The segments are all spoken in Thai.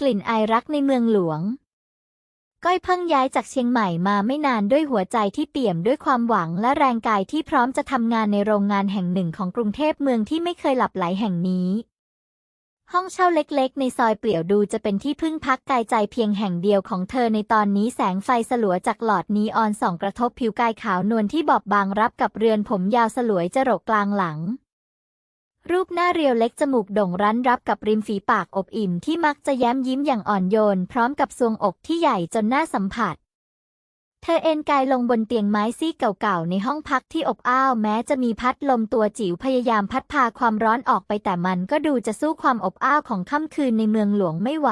กลิ่นอายรักในเมืองหลวง ก้อยเพิ่งย้ายจากเชียงใหม่มาไม่นานด้วยหัวใจที่เปี่ยมด้วยความหวังและแรงกายที่พร้อมจะทำงานในโรงงานแห่งหนึ่งของกรุงเทพเมืองที่ไม่เคยหลับไหลแห่งนี้ ห้องเช่าเล็กๆ ในซอยเปลี่ยวดูจะเป็นที่พึ่งพักกายใจเพียงแห่งเดียวของเธอในตอนนี้แสงไฟสลัวจากหลอดนีออนส่องกระทบผิวกายขาวนวลที่บอบบางรับกับเรือนผมยาวสลวยจรกกลางหลัง รูปหน้าเรียวเล็กจมูกโด่งรั้นรับกับริมฝีปากอบอิ่มที่มักจะแย้มยิ้มอย่างอ่อนโยน พร้อมกับทรวงอกที่ใหญ่จนน่าสัมผัส เธอเอนกายลงบนเตียงไม้ซี่เก่าๆ ในห้องพักที่อบอ้าวแม้จะมีพัดลมตัวจิ๋วพยายามพัดพาความร้อนออกไปแต่มันก็ดูจะสู้ความอบอ้าวของค่ำคืนในเมืองหลวงไม่ไหว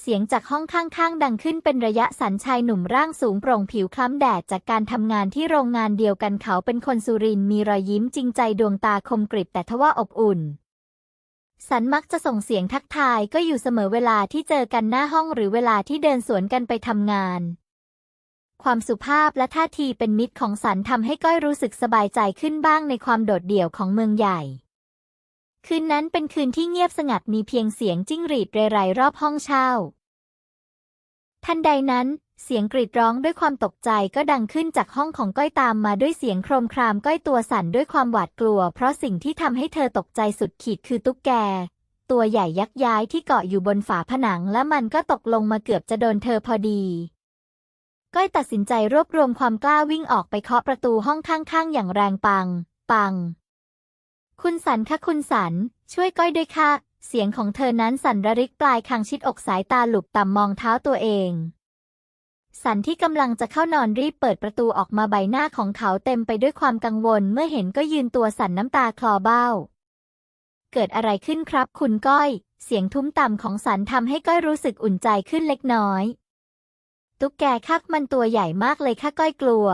เสียงจากห้องข้างๆ ดังขึ้นเป็นระยะสันชายหนุ่มร่างสูงโปร่งผิวคล้ำแดดจากการทำงานที่โรงงานเดียวกันเขาเป็นคนสุรินมีรอยยิ้มจริงใจดวงตาคมกริบแต่ทว่าอบอุ่น สันมักจะส่งเสียงทักทายก็อยู่เสมอเวลาที่เจอกันหน้าห้องหรือเวลาที่เดินสวนกันไปทำงาน ความสุภาพและท่าทีเป็นมิตรของสันทำให้ก้อยรู้สึกสบายใจขึ้นบ้างในความโดดเดี่ยวของเมืองใหญ่ คืนนั้นเป็นคืนที่เงียบสงัดมีเพียงเสียงจิ้งหรีดเรไรรอบห้องเช่า ทันใดนั้น เสียงกรีดร้องด้วยความตกใจก็ดังขึ้นจากห้องของก้อยตามมาด้วยเสียงโครมครามก้อยตัวสั่นด้วยความหวาดกลัว เพราะสิ่งที่ทำให้เธอตกใจสุดขีดคือตุ๊กแก ตัวใหญ่ยักษ์ย้ายที่เกาะอยู่บนฝาผนังและมันก็ตกลงมาเกือบจะโดนเธอพอดีก้อยตัดสินใจรวบรวมความกล้าวิ่งออกไปเคาะประตูห้องข้างๆ อย่างแรงปัง ปัง คุณสันคะคุณสัน ช่วยก้อยด้วยค่ะ เสียงของเธอนั้นสั่นระริกปลายคางชิดอกสายตาหลุบต่ำมองเท้าตัวเอง สันที่กำลังจะเข้านอนรีบเปิดประตูออกมาใบหน้าของเขาเต็มไปด้วยความกังวล เมื่อเห็นก็ยืนตัวสั่นน้ำตาคลอเบ้า เกิดอะไรขึ้นครับ คุณก้อย เสียงทุ้มต่ำของสันทำให้ก้อยรู้สึกอุ่นใจขึ้นเล็กน้อย ตุ๊กแกคักมันตัวใหญ่มากเลยค่ะก้อยกลัว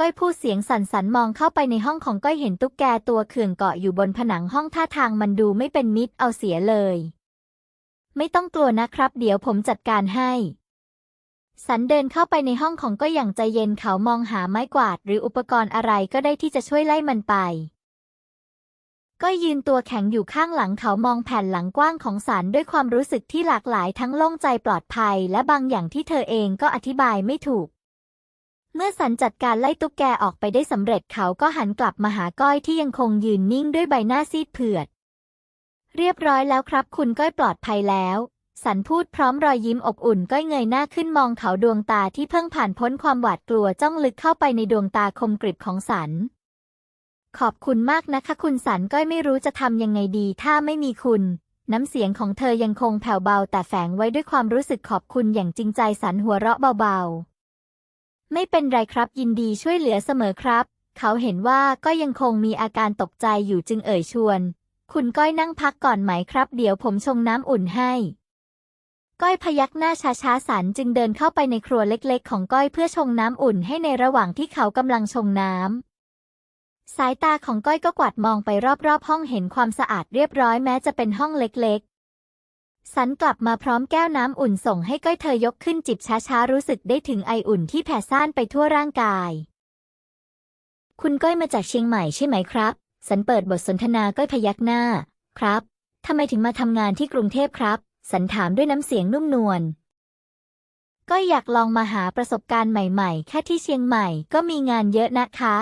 ก้อยพูดเสียงสั่นสันมองเข้าไปในห้องของก้อยเห็นตุ๊กแกตัวเขื่องเกาะอยู่บนผนังห้องท่าทางมันดูไม่เป็นมิตรเอาเสียเลย ไม่ต้องกลัวนะครับ เดี๋ยวผมจัดการให้ สันเดินเข้าไปในห้องของก้อยอย่างใจเย็นเขามองหาไม้กวาด หรืออุปกรณ์อะไรก็ได้ที่จะช่วยไล่มันไป ก้อยยืนตัวแข็งอยู่ข้างหลังเขามองแผ่นหลังกว้างของสันด้วยความรู้สึกที่หลากหลายทั้งโล่งใจปลอดภัย และบางอย่างที่เธอเองก็อธิบายไม่ถูก เมื่อสันจัดการไล่ตุ๊กแกออกไปได้สำเร็จเขาก็หันกลับมาหาก้อยที่ยังคงยืนนิ่งด้วยใบหน้าซีดเผือด เรียบร้อยแล้วครับ คุณก้อยปลอดภัยแล้ว สันพูดพร้อมรอยยิ้มอบอุ่นก้อยเงยหน้าขึ้นมองเขาดวงตาที่เพิ่งผ่านพ้นความหวาดกลัวจ้องลึกเข้าไปในดวงตาคมกริบของสัน ขอบคุณมากนะคะ คุณสันก้อยไม่รู้จะทำยังไงดี ถ้าไม่มีคุณน้ำเสียงของเธอยังคงแผ่วเบาแต่แฝงไว้ด้วยความรู้สึกขอบคุณอย่างจริงใจสันหัวเราะเบาๆ ไม่เป็นไรครับยินดีช่วยเหลือเสมอครับ เขาเห็นว่าก็ยังคงมีอาการตกใจอยู่จึงเอ่ยชวน คุณก้อยนั่งพักก่อนไหมครับ เดี๋ยวผมชงน้ำอุ่นให้ ก้อยพยักหน้าช้าๆสันจึงเดินเข้าไปในครัวเล็กๆ ของก้อยเพื่อชงน้ำอุ่นให้ในระหว่างที่เขากำลังชงน้ำสายตาของก้อยก็กวาดมองไปรอบๆ ห้องเห็นความสะอาดเรียบร้อยแม้จะเป็นห้องเล็กๆ สันกลับมาพร้อมแก้วน้ำอุ่นส่งให้ก้อยเธอยกขึ้นจิบช้าๆ รู้สึกได้ถึงไออุ่นที่แผ่ซ่านไปทั่วร่างกาย คุณก้อยมาจากเชียงใหม่ใช่ไหมครับ สันเปิดบทสนทนาก้อยพยักหน้า ครับทำไมถึงมาทำงานที่กรุงเทพครับ สันถามด้วยน้ำเสียงนุ่มนวลก็อยากลองมาหาประสบการณ์ใหม่ๆ แค่ที่เชียงใหม่ก็มีงานเยอะนะคะ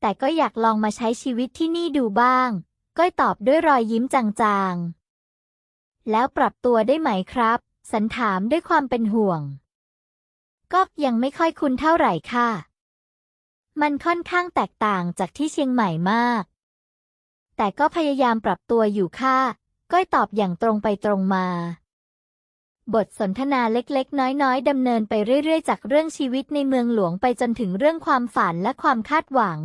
แต่ก็อยากลองมาใช้ชีวิตที่นี่ดูบ้าง ก้อยตอบด้วยรอยยิ้มจางๆ แล้วปรับตัวได้ไหมครับ สันถามด้วยความเป็นห่วง ก็ยังไม่ค่อยคุ้นเท่าไหร่ค่ะ มันค่อนข้างแตกต่างจากที่เชียงใหม่มาก แต่ก็พยายามปรับตัวอยู่ค่ะ ก้อยตอบอย่างตรงไปตรงมา บทสนทนาเล็กๆ น้อยๆดำเนินไปเรื่อยๆ จากเรื่องชีวิตในเมืองหลวงไปจนถึงเรื่องความฝันและความคาดหวัง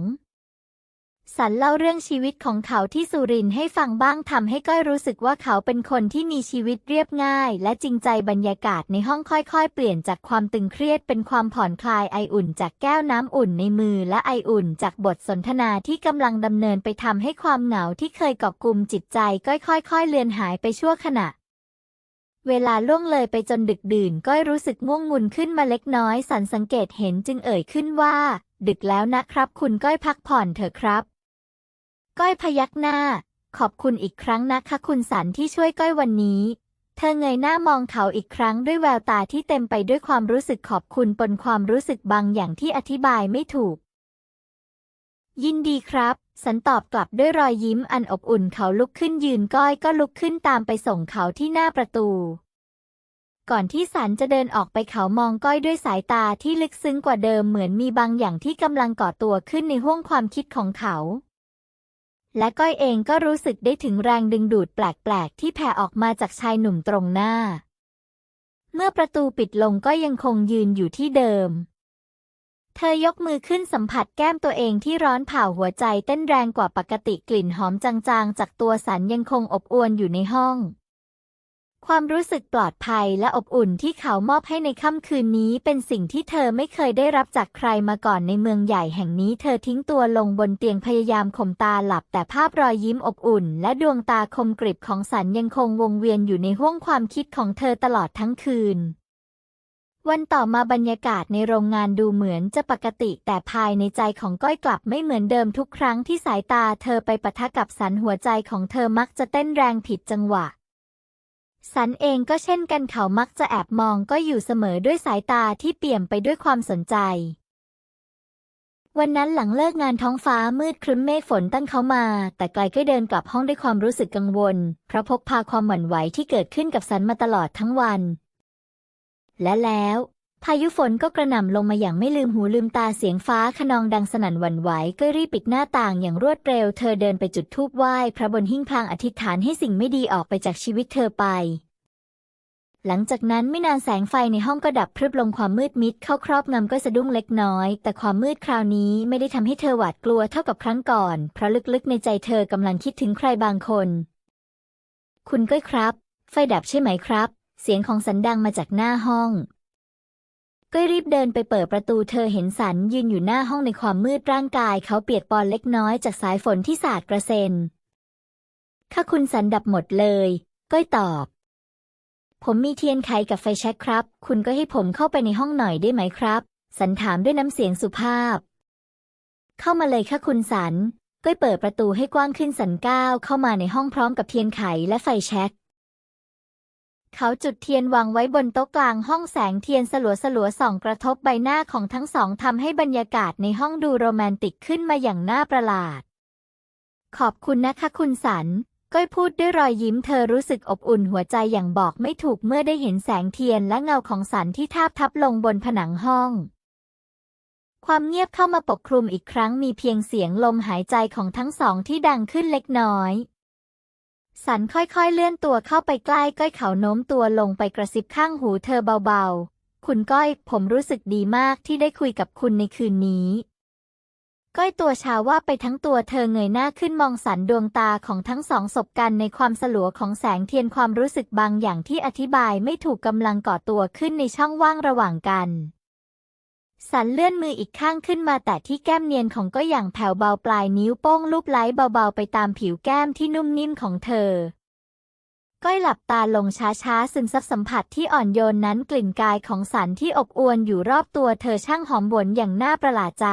สันเล่าเรื่องชีวิตของเขาที่สุรินให้ฟังบ้างทำให้ก้อยรู้สึกว่าเขาเป็นคนที่มีชีวิตเรียบง่าย และจริงใจบรรยากาศในห้องค่อยๆ เปลี่ยนจากความตึงเครียดเป็นความผ่อนคลายไออุ่นจากแก้วน้ำอุ่นในมือและไออุ่นจากบทสนทนาที่กำลังดำเนินไปทำให้ความเหงาที่เคยเกาะกลุ่มจิตใจก้อยค่อยๆ เลือนหายไปชั่วขณะเวลาล่วงเลยไปจนดึกดื่นก้อยรู้สึกง่วงงุนขึ้นมาเล็กน้อย สันสังเกตเห็นจึงเอ่ยขึ้นว่า ดึกแล้วนะครับ คุณก้อยพักผ่อนเถอะครับ ก้อยพยักหน้า ขอบคุณอีกครั้งนะคะคุณสันที่ช่วยก้อยวันนี้ เธอเงยหน้ามองเขาอีกครั้งด้วยแววตาที่เต็มไปด้วยความรู้สึกขอบคุณปนความรู้สึกบางอย่างที่อธิบายไม่ถูก ยินดีครับ สันตอบกลับด้วยรอยยิ้มอันอบอุ่นเขาลุกขึ้นยืนก้อยก็ลุกขึ้นตามไปส่งเขาที่หน้าประตูก่อนที่สันจะเดินออกไปเขามองก้อยด้วยสายตาที่ลึกซึ้งกว่าเดิมเหมือนมีบางอย่างที่กำลังก่อตัวขึ้นในห้วงความคิดของเขา และก้อยเองก็รู้สึกได้ถึงแรงดึงดูดแปลกๆ ที่แผ่ออกมาจากชายหนุ่มตรงหน้า เมื่อประตูปิดลงก็ยังคงยืนอยู่ที่เดิม เธอยกมือขึ้นสัมผัสแก้มตัวเองที่ร้อนเผาหัวใจเต้นแรงกว่าปกติกลิ่นหอมจางๆ จากตัวสันยังคงอบอวลอยู่ในห้อง ความรู้สึกปลอดภัยและอบอุ่นที่เขามอบให้ในค่ำคืนนี้เป็นสิ่งที่เธอไม่เคยได้รับจากใครมาก่อนในเมืองใหญ่แห่งนี้ เธอทิ้งตัวลงบนเตียงพยายามข่มตาหลับ แต่ภาพรอยยิ้มอบอุ่น และดวงตาคมกริบของสันยังคงวงเวียนอยู่ในห้วงความคิดของเธอตลอดทั้งคืน วันต่อมาบรรยากาศในโรงงานดูเหมือนจะปกติ แต่ภายในใจของก้อยกลับไม่เหมือนเดิมทุกครั้งที่สายตาเธอไปปะทะกับสันหัวใจของเธอมักจะเต้นแรงผิดจังหวะ สันเองก็เช่นกันเขามักจะแอบมองก็อยู่เสมอด้วยสายตาที่เปี่ยมไปด้วยความสนใจ วันนั้นหลังเลิกงานท้องฟ้ามืดครึ้มเมฆฝนตั้งเขามา แต่ไกลก็เดินกลับห้องด้วยความรู้สึกกังวล เพราะพกพาความหวั่นไหวที่เกิดขึ้นกับสันมาตลอดทั้งวัน และแล้ว พายุฝนก็กระหน่ำลงมาอย่างไม่ลืมหูลืมตาเสียงฟ้าขนองดังสนั่นหวั่นไหวก็รีบปิดหน้าต่างอย่างรวดเร็ว เธอเดินไปจุดธูปไหว้พระบนหิ้งพลางอธิษฐานให้สิ่งไม่ดีออกไปจากชีวิตเธอไป หลังจากนั้นไม่นานแสงไฟในห้องก็ดับพรึบลงความมืดมิดเข้าครอบงำก็สะดุ้งเล็กน้อย แต่ความมืดคราวนี้ไม่ได้ทำให้เธอหวาดกลัวเท่ากับครั้งก่อน เพราะลึกๆในใจเธอกำลังคิดถึงใครบางคน คุณก้อยครับ ไฟดับใช่ไหมครับ เสียงของสันดังมาจากหน้าห้อง ก้อยรีบเดินไปเปิดประตูเธอเห็นสันยืนอยู่หน้าห้องในความมืดร่างกาย เขาเปียกปอนเล็กน้อยจากสายฝนที่สาดกระเซ็นถ้าคุณสันดับหมดเลย ก้อยตอบ ผมมีเทียนไขกับไฟแช็กครับ คุณก็ให้ผมเข้าไปในห้องหน่อยได้ไหมครับ สันถามด้วยน้ำเสียงสุภาพ เข้ามาเลยค่ะคุณสัน ก้อยเปิดประตูให้กว้างขึ้นสันก้าวเข้ามาในห้องพร้อมกับเทียนไขและไฟแช็ก เขาจุดเทียนวางไว้บนโต๊ะกลางห้องแสงเทียนสลัวสลัวส่องกระทบใบหน้าของทั้งสองทำให้บรรยากาศในห้องดูโรแมนติกขึ้นมาอย่างน่าประหลาด ขอบคุณนะคะคุณสัน ก้อยพูดด้วยรอยยิ้มเธอรู้สึกอบอุ่นหัวใจอย่างบอกไม่ถูกเมื่อได้เห็นแสงเทียนและเงาของสันที่ทาบทับลงบนผนังห้อง ความเงียบเข้ามาปกคลุมอีกครั้งมีเพียงเสียงลมหายใจของทั้งสองที่ดังขึ้นเล็กน้อย สันค่อยๆเลื่อนตัวเข้าไปใกล้ก้อยเขาโน้มตัวลงไปกระซิบข้างหูเธอเบาๆ คุณก้อย ผมรู้สึกดีมากที่ได้คุยกับคุณในคืนนี้ ก้อยตัวชาว่าไปทั้งตัวเธอเงยหน้าขึ้นมองสันดวงตาของทั้งสองสบกันในความสลัวของแสงเทียนความรู้สึกบางอย่างที่อธิบายไม่ถูกกำลังก่อตัวขึ้นในช่องว่างระหว่างกัน สันเลื่อนมืออีกข้างขึ้นมาแต่ที่แก้มเนียนของก็อย่างแผ่วเบาปลายนิ้วโป้งลูบไล้เบาๆไปตามผิวแก้มที่นุ่มนิ่มของเธอ ก้อยหลับตาลงช้าๆซึมซับสัมผัสที่อ่อนโยนนั้นกลิ่นกายของสันที่อบอวลอยู่รอบตัวเธอช่างหอมหวนอย่างน่าประหลาดใจ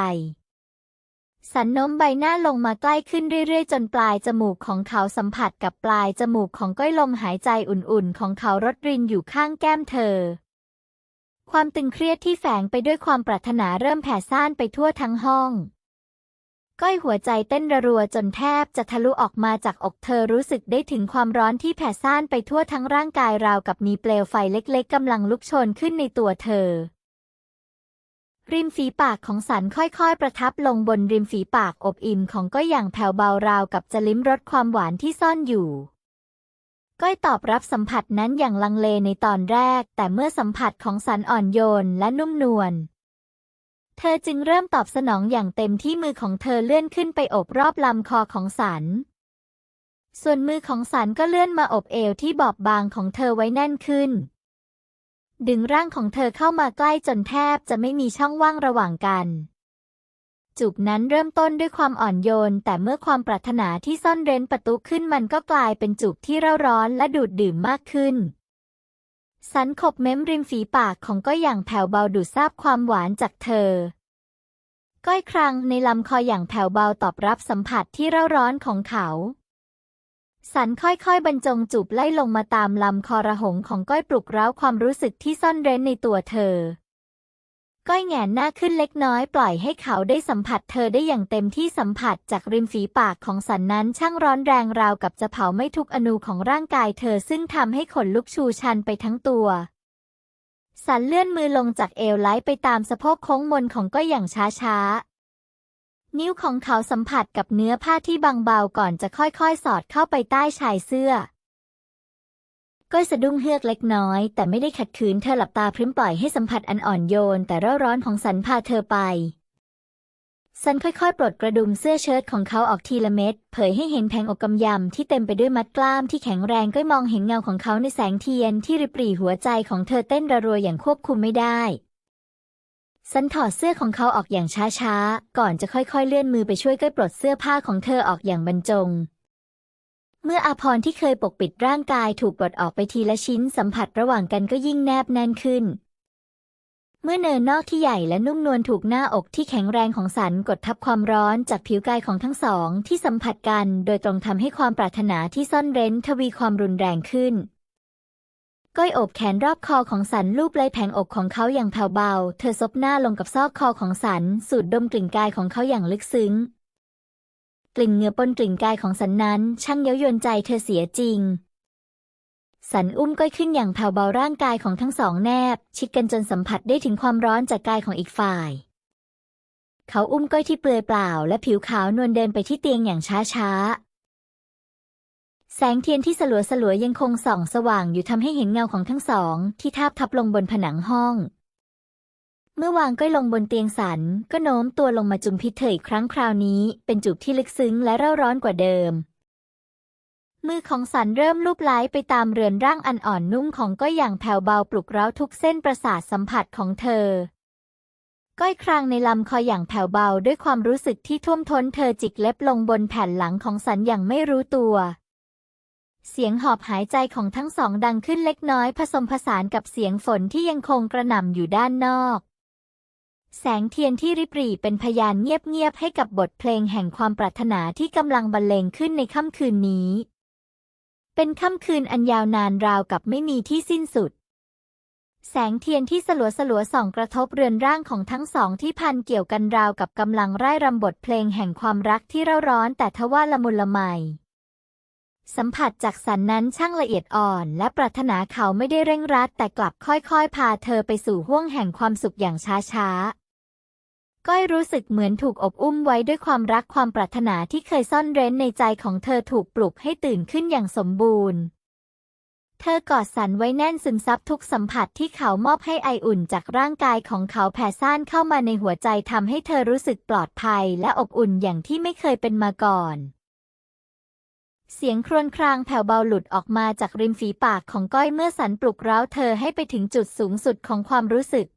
สันโน้มใบหน้าลงมาใกล้ขึ้นเรื่อยๆ จนปลายจมูกของเขาสัมผัสกับปลายจมูกของก้อยลมหายใจอุ่นๆ ของเขารดรินอยู่ข้างแก้มเธอ ความตึงเครียดที่แฝงไปด้วยความปรารถนาเริ่มแผ่ซ่านไปทั่วทั้งห้อง ก้อยหัวใจเต้นระรัวจนแทบจะทะลุออกมาจากอกเธอรู้สึกได้ถึงความร้อนที่แผ่ซ่านไปทั่วทั้งร่างกายราวกับมีเปลวไฟเล็กๆกำลังลุกโชนขึ้นในตัวเธอ ริมฝีปากของสันค่อยๆ ประทับลงบนริมฝีปากอบอิ่มของก้อยอย่างแผ่วเบาราวกับจะลิ้มรสความหวานที่ซ่อนอยู่ ก้อยตอบรับสัมผัสนั้นอย่างลังเลในตอนแรก แต่เมื่อสัมผัสของสันอ่อนโยนและนุ่มนวล เธอจึงเริ่มตอบสนองอย่างเต็มที่มือของเธอเลื่อนขึ้นไปโอบรอบลำคอของสัน ส่วนมือของสันก็เลื่อนมาอบเอวที่บอบบางของเธอไว้แน่นขึ้น ดึงร่างของเธอเข้ามาใกล้จนแทบจะไม่มีช่องว่างระหว่างกัน จูบนั้นเริ่มต้นด้วยความอ่อนโยน แต่เมื่อความปรารถนาที่ซ่อนเร้นประตุขึ้นมันก็กลายเป็นจูบที่เร่าร้อนและดูดดื่มมากขึ้น สันขบเม้มริมฝีปากของก้อยอย่างแผ่วเบาดูดซาบความหวานจากเธอ ก้อยครังในลำคออย่างแผ่วเบาตอบรับสัมผัสที่เร่าร้อนของเขา สันค่อยๆ บรรจงจูบไล่ลงมาตามลำคอระหงของก้อยปลุกเร้าความรู้สึกที่ซ่อนเร้นในตัวเธอ ก้อยแหงนหน้าขึ้นเล็กน้อยปล่อยให้เขาได้สัมผัสเธอได้อย่างเต็มที่สัมผัสจากริมฝีปากของสันนั้นช่างร้อนแรงราวกับจะเผาไม่ทุกอนูของร่างกายเธอซึ่งทำให้ขนลุกชูชันไปทั้งตัว สันเลื่อนมือลงจากเอวไล้ไปตามสะโพกโค้งมนของก้อยอย่างช้าๆ นิ้วของเขาสัมผัสกับเนื้อผ้าที่บางเบาก่อนจะค่อยๆ สอดเข้าไปใต้ชายเสื้อ ก้อยสะดุ้งเฮือกเล็กน้อย แต่ไม่ได้ขัดขืนเธอหลับตาพริ้มปล่อยให้สัมผัสอันอ่อนโยน แต่เร่าร้อนของสันพาเธอไป สันค่อยๆ ปลดกระดุมเสื้อเชิ้ตของเขาออกทีละเม็ดเผยให้เห็นแผงอกกำยำที่เต็มไปด้วยมัดกล้ามที่แข็งแรงก็มองเห็นเงาของเขาในแสงเทียนที่ริบหรี่หัวใจของเธอเต้นระรัวอย่างควบคุมไม่ได้สันถอดเสื้อของเขาออกอย่างช้าๆ ก่อนจะค่อยๆ เลื่อนมือไปช่วยก้อยปลดเสื้อผ้าของเธอออกอย่างบรรจง เมื่ออาพรที่เคยปกปิดร่างกายถูกปลดออกไปทีละชิ้นสัมผัสระหว่างกันก็ยิ่งแนบแน่นขึ้น เมื่อเนินนอกที่ใหญ่และนุ่มนวลถูกหน้าอกที่แข็งแรงของสันกดทับความร้อนจากผิวกายของทั้งสองที่สัมผัสกันโดยตรงทำให้ความปรารถนาที่ซ่อนเร้นทวีความรุนแรงขึ้น ก้อยโอบแขนรอบคอของสันลูบไล้แผงอกของเขาอย่างแผ่วเบา เธอซบหน้าลงกับซอกคอของสันสูดดมกลิ่นกายของเขาอย่างลึกซึ้ง กลิ่นเหงื่อปนกลิ่นกายของสันนั้นช่างเย้ายวนใจเธอเสียจริง สันอุ้มก้อยขึ้นอย่างแผ่วเบาร่างกายของทั้งสองแนบ ชิดกันจนสัมผัสได้ถึงความร้อนจากกายของอีกฝ่าย เขาอุ้มก้อยที่เปลือยเปล่า และผิวขาวนวลเดินไปที่เตียงอย่างช้าๆแสงเทียนที่สลัวสลัวยังคงส่องสว่างอยู่ทำให้เห็นเงาของทั้งสอง ที่ทาบทับลงบนผนังห้อง เมื่อวางก้อยลงบนเตียงสัน ก็โน้มตัวลงมาจุมพิษเธออีกครั้งคราวนี้ เป็นจูบที่ลึกซึ้งและเร่าร้อนกว่าเดิม มือของสันเริ่มลูบไล้ไปตามเรือนร่างอันอ่อนนุ่มของก้อยอย่างแผ่วเบาปลุกเร้าทุกเส้นประสาทสัมผัสของเธอ ก้อยครางในลำคออย่างแผ่วเบาด้วยความรู้สึกที่ท่วมท้นเธอจิกเล็บลงบนแผ่นหลังของสันอย่างไม่รู้ตัวเสียงหอบหายใจของทั้งสองดังขึ้นเล็กน้อยผสมผสานกับเสียงฝนที่ยังคงกระหน่ำอยู่ด้านนอก แสงเทียนที่ริบหรี่เป็นพยานเงียบๆให้กับบทเพลงแห่งความปรารถนาที่กำลังบรรเลงขึ้นในค่ำคืนนี้ เป็นค่ำคืนอันยาวนานราวกับไม่มีที่สิ้นสุด แสงเทียนที่สลัวสลัวส่องกระทบเรือนร่างของทั้งสองที่พันเกี่ยวกันราวกับกำลังไร่รำบทเพลงแห่งความรักที่เร่าร้อนแต่ทว่าละมุนละไมสัมผัสจากสันนั้นช่างละเอียดอ่อน และปรารถนาเขาไม่ได้เร่งรัดแต่กลับค่อยๆ พาเธอไปสู่ห้วงแห่งความสุขอย่างช้าๆ ก้อยรู้สึกเหมือนถูกอบอุ้มไว้ด้วยความรักความปรารถนาที่เคยซ่อนเร้นในใจของเธอถูกปลุกให้ตื่นขึ้นอย่างสมบูรณ์ เธอกอดสันไว้แน่นซึมซับทุกสัมผัสที่เขามอบให้ไออุ่นจากร่างกายของเขาแผ่ซ่านเข้ามาในหัวใจทำให้เธอรู้สึกปลอดภัยและอบอุ่นอย่างที่ไม่เคยเป็นมาก่อนเสียงครวญครางแผ่วเบาหลุดออกมาจากริมฝีปากของก้อยเมื่อสันปลุกเร้าเธอให้ไปถึงจุดสูงสุดของความรู้สึก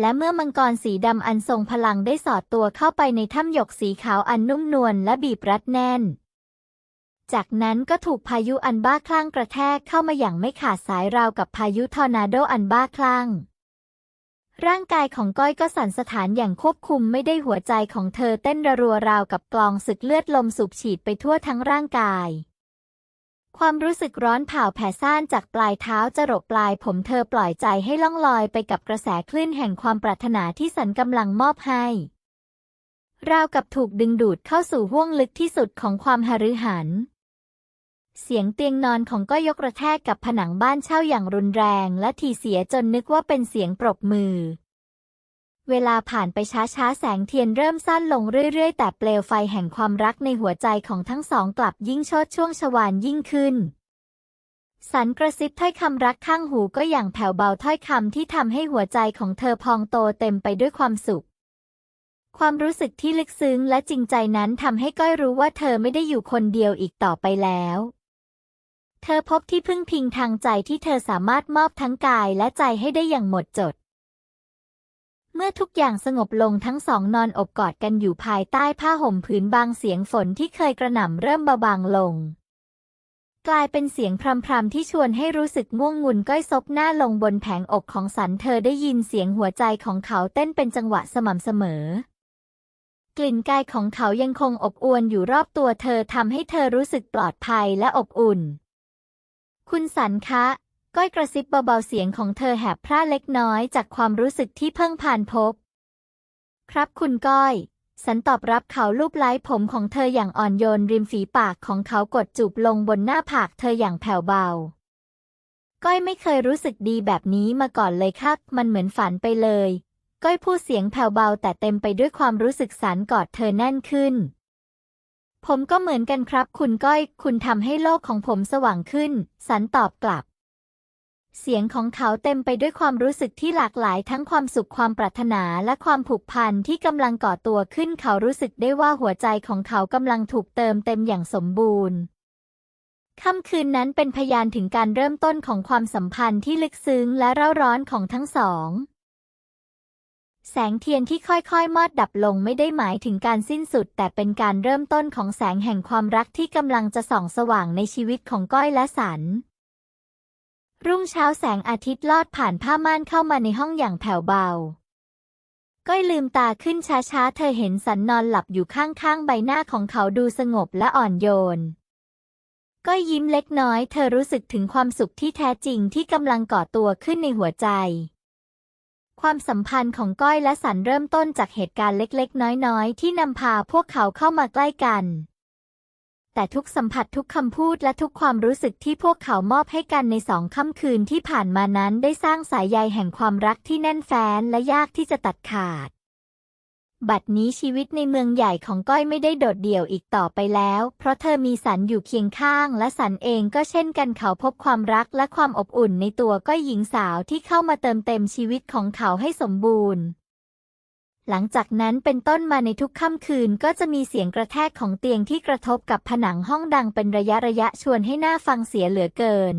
และเมื่อมังกรสีดำอันทรงพลังได้สอดตัวเข้าไปในถ้ำหยกสีขาวอันนุ่มนวลและบีบรัดแน่น จากนั้นก็ถูกพายุอันบ้าคลั่งกระแทกเข้ามาอย่างไม่ขาดสายราวกับพายุทอร์นาโดอันบ้าคลั่ง ร่างกายของก้อยก็สั่นสถานอย่างควบคุมไม่ได้หัวใจของเธอเต้นระรัวราวกับกลองศึกเลือดลมสูบฉีดไปทั่วทั้งร่างกาย ความรู้สึกร้อนเผาแผ่ซ่านจากปลายเท้าจรดปลายผมเธอปล่อยใจให้ล่องลอยไปกับกระแสคลื่นแห่งความปรารถนาที่สันกำลังมอบให้ราวกับถูกดึงดูดเข้าสู่ห้วงลึกที่สุดของความหฤหัน เสียงเตียงนอนของก้อยยกกระแทกกับผนังบ้านเช่าอย่างรุนแรงและทีเสียจนนึกว่าเป็นเสียงปรบมือ เวลาผ่านไปช้าๆ แสงเทียนเริ่มสั้นลงเรื่อยๆ แต่เปลวไฟแห่งความรักในหัวใจของทั้งสองกลับยิ่งชดช่วงชวานยิ่งขึ้น สันกระซิบถ้อยคำรักข้างหูก็อย่างแผ่วเบาถ้อยคำที่ทำให้หัวใจของเธอพองโตเต็มไปด้วยความสุข ความรู้สึกที่ลึกซึ้งและจริงใจนั้นทำให้ก้อยรู้ว่าเธอไม่ได้อยู่คนเดียวอีกต่อไปแล้ว เธอพบที่พึ่งพิงทางใจที่เธอสามารถมอบทั้งกายและใจให้ได้อย่างหมดจด เมื่อทุกอย่างสงบลงทั้งสองนอนอบกอดกันอยู่ภายใต้ผ้าห่มผืนบางเสียงฝนที่เคยกระหน่ำเริ่มเบาบางลง กลายเป็นเสียงพรำๆที่ชวนให้รู้สึกง่วงงุนก้อยซบหน้าลงบนแผงอกของสันเธอได้ยินเสียงหัวใจของเขาเต้นเป็นจังหวะสม่ำเสมอ กลิ่นกายของเขายังคงอบอวลอยู่รอบตัวเธอทำให้เธอรู้สึกปลอดภัยและอบอุ่น คุณสันคะ ก้อยกระซิบเบาๆเสียงของเธอแหบพร่าเล็กน้อยจากความรู้สึกที่เพิ่งผ่านพบ ครับคุณก้อย สันตอบรับเขาลูบไล้ผมของเธออย่างอ่อนโยนริมฝีปากของเขากดจูบลงบนหน้าผากเธออย่างแผ่วเบา ก้อยไม่เคยรู้สึกดีแบบนี้มาก่อนเลยครับมันเหมือนฝันไปเลย ก้อยพูดเสียงแผ่วเบาแต่เต็มไปด้วยความรู้สึกสันกอดเธอแน่นขึ้น ผมก็เหมือนกันครับ คุณก้อย คุณทำให้โลกของผมสว่างขึ้น สันตอบกลับ เสียงของเขาเต็มไปด้วยความรู้สึกที่หลากหลายทั้งความสุขความปรารถนาและความผูกพันที่กำลังก่อตัวขึ้นเขารู้สึกได้ว่าหัวใจของเขากำลังถูกเติมเต็มอย่างสมบูรณ์ ค่ำคืนนั้นเป็นพยานถึงการเริ่มต้นของความสัมพันธ์ที่ลึกซึ้งและเร่าร้อนของทั้งสอง แสงเทียนที่ค่อยๆ มอดดับลงไม่ได้หมายถึงการสิ้นสุด แต่เป็นการเริ่มต้นของแสงแห่งความรักที่กำลังจะส่องสว่างในชีวิตของก้อยและสัน รุ่งเช้าแสงอาทิตย์ลอดผ่านผ้าม่านเข้ามาในห้องอย่างแผ่วเบา ก้อยลืมตาขึ้นช้าๆ เธอเห็นสันนอนหลับอยู่ข้างๆ ใบหน้าของเขาดูสงบและอ่อนโยน ก้อยยิ้มเล็กน้อย เธอรู้สึกถึงความสุขที่แท้จริงที่กำลังก่อตัวขึ้นในหัวใจ ความสัมพันธ์ของก้อยและสันเริ่มต้นจากเหตุการณ์เล็กๆ น้อยๆ ที่นำพาพวกเขาเข้ามาใกล้กัน แต่ทุกสัมผัสทุกคำพูดและทุกความรู้สึกที่พวกเขามอบให้กันในสองค่ำคืนที่ผ่านมานั้นได้สร้างสายใยแห่งความรักที่แน่นแฟ้นและยากที่จะตัดขาด บัดนี้ชีวิตในเมืองใหญ่ของก้อยไม่ได้โดดเดี่ยวอีกต่อไปแล้ว เพราะเธอมีสันอยู่เคียงข้าง และสันเองก็เช่นกันเขาพบความรักและความอบอุ่นในตัวก้อยหญิงสาวที่เข้ามาเติมเต็มชีวิตของเขาให้สมบูรณ์ หลังจากนั้นเป็นต้นมาในทุกค่ำคืนก็จะมีเสียงกระแทกของเตียงที่กระทบกับผนังห้องดังเป็นระยะระยะชวนให้หน้าฟังเสียเหลือเกิน